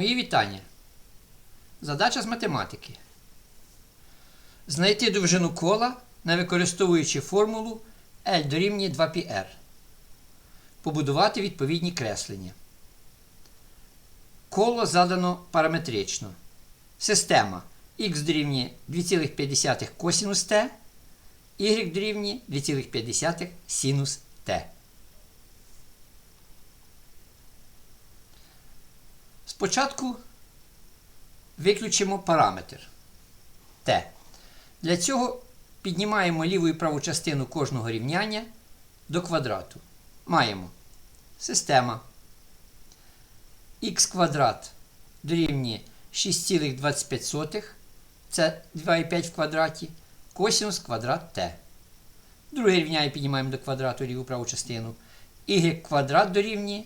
Мої вітання. Задача з математики. Знайти довжину кола, не використовуючи формулу L дорівнює 2πr. Побудувати відповідні креслення. Коло задано параметрично. Система х дорівнює 2,5 косінус t, y дорівнює 2,5 синус t. Спочатку виключимо параметр t. Для цього піднімаємо ліву і праву частину кожного рівняння до квадрату. Маємо система х квадрат дорівнює 6,25, це 2,5 в квадраті, косинус квадрат t. Друге рівняння піднімаємо до квадрату ліву праву частину. y квадрат дорівнює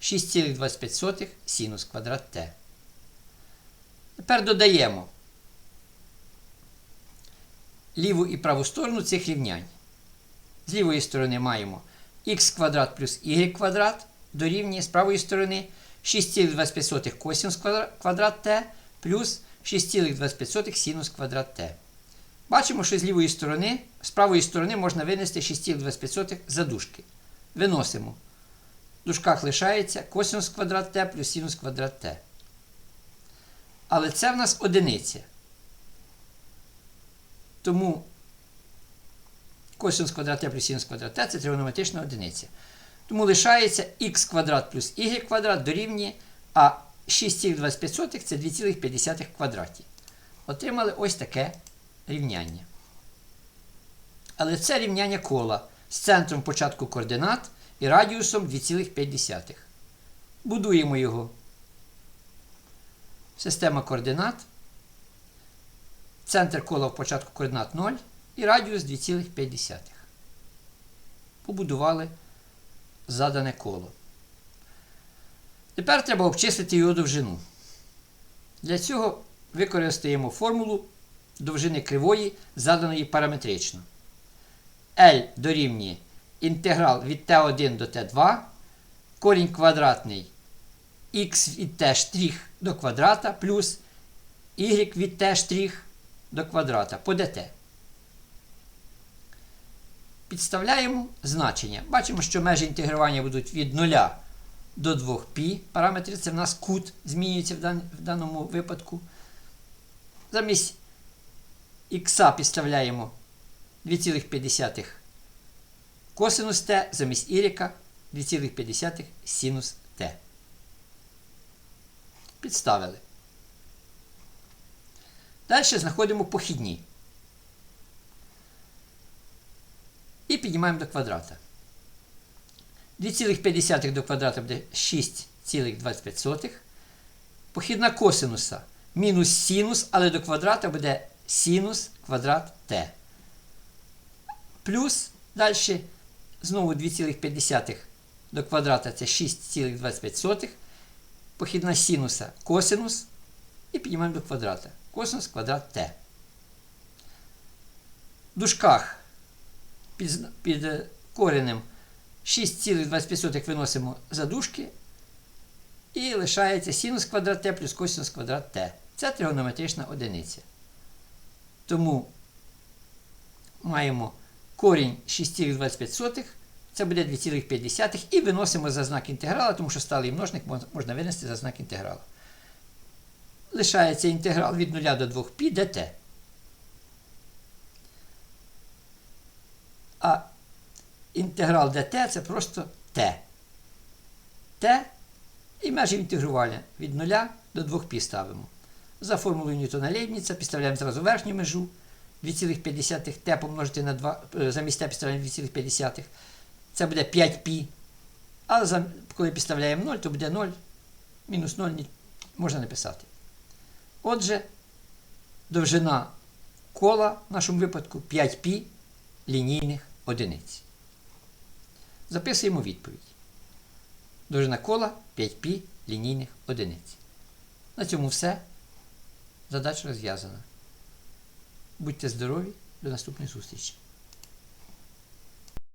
6,25 синус квадрат t. Тепер додаємо ліву і праву сторону цих рівнянь. З лівої сторони маємо х квадрат плюс y квадрат дорівнює з правої сторони 6,25 косинус квадрат t плюс 6,25 синус квадрат t. Бачимо, що з лівої сторони, з правої сторони можна винести 6,25 задушки. Виносимо. Дужках лишається косинус квадрат t плюс синус квадрат t. Але це в нас одиниця. Тому косинус квадрат t плюс синус квадрат t це тригонометрична одиниця. Тому лишається х квадрат плюс y квадрат дорівнює, а 6,25 це 2,5 в квадраті. Отримали ось таке рівняння. Але це рівняння кола з центром початку координат і радіусом 2,5. Будуємо його. Система координат. Центр кола в початку координат 0 і радіус 2,5. Побудували задане коло. Тепер треба обчислити його довжину. Для цього використаємо формулу довжини кривої, заданої параметрично. L дорівнює інтеграл від t1 до t2, корінь квадратний x від штрих до квадрата плюс y від t штрих до квадрата по dt. Підставляємо значення. Бачимо, що межі інтегрування будуть від 0 до 2π. Параметри це в нас кут змінюється в даному випадку. Замість х підставляємо 2,5 косинус t, замість y 2,5 синус t. Підставили. Далі знаходимо похідні. І піднімаємо до квадрата. 2,5 до квадрата буде 6,25. Похідна косинуса мінус синус, але до квадрата буде синус квадрат t. Плюс далі знову 2,5 до квадрата це 6,25. Похідна синуса косинус. І піднімаємо до квадрата. Косинус квадрат t. В дужках під, під коренем 6,25 виносимо за дужки. І лишається синус квадрат t плюс косинус квадрат t. Це тригонометрична одиниця. Тому маємо корінь 6,25, це буде 2,5 і виносимо за знак інтеграла, тому що сталий множник можна винести за знак інтеграла. Лишається інтеграл від 0 до 2π dt. А інтеграл dt це просто t. t і межі інтегрування від 0 до 2π ставимо. За формулою Ньютона Лейбніца підставляємо зразу верхню межу 2,5 t помножити на 2, замість t підставляємо 2,5. Це буде 5π. А коли підставляємо 0, то буде 0. Мінус 0 можна написати. Отже, довжина кола в нашому випадку 5π лінійних одиниць. Записуємо відповідь. Довжина кола 5π лінійних одиниць. На цьому все. Задача розв'язана. Будьте здорові, до наступної зустрічі!